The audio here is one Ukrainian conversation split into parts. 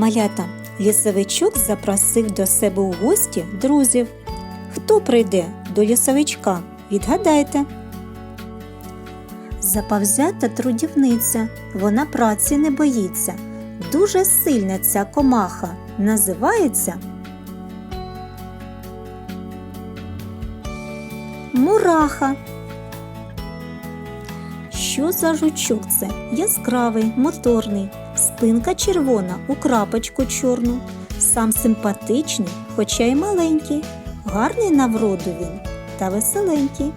Малята, лісовичок запросив до себе у гості друзів. Хто прийде до лісовичка? Відгадайте. Заповзята трудівниця, вона праці не боїться. Дуже сильна ця комаха. Називається Мураха. Що за жучок це? Яскравий, моторний, спинка червона у крапочку чорну, сам симпатичний, хоча й маленький, гарний на вроду він та веселенький.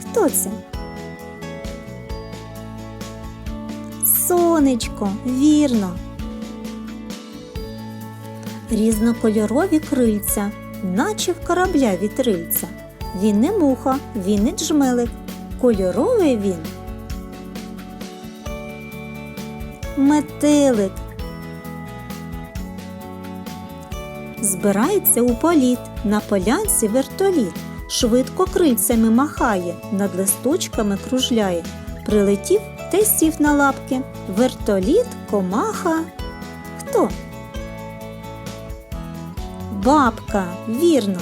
Хто це? Сонечко, вірно. Різнокольорові крильця, наче в корабля вітрильця. Він не муха, він не джмелик. Кольоровий він. Метелик. Збирається у політ, на полянці вертоліт. Швидко крильцями махає, над листочками кружляє. Прилетів та сів на лапки. Вертоліт, комаха. Хто? Бабка, вірно.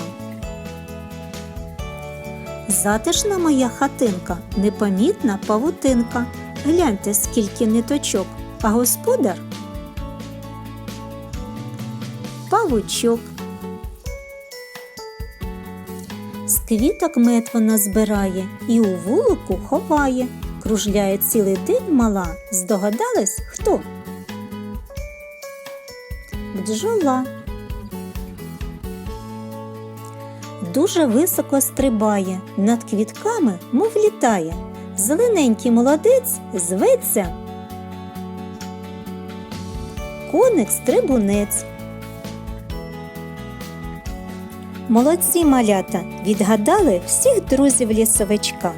Затишна моя хатинка, непомітна павутинка. Гляньте, скільки ниточок, а господар павучок. З квіток мед вона збирає і у вулику ховає. Кружляє цілий день мала. Здогадались хто? Бджола. Дуже високо стрибає, над квітками, мов літає. Зелененький молодець зветься. Коник стрибунець. Молодці малята відгадали всіх друзів лісовичка.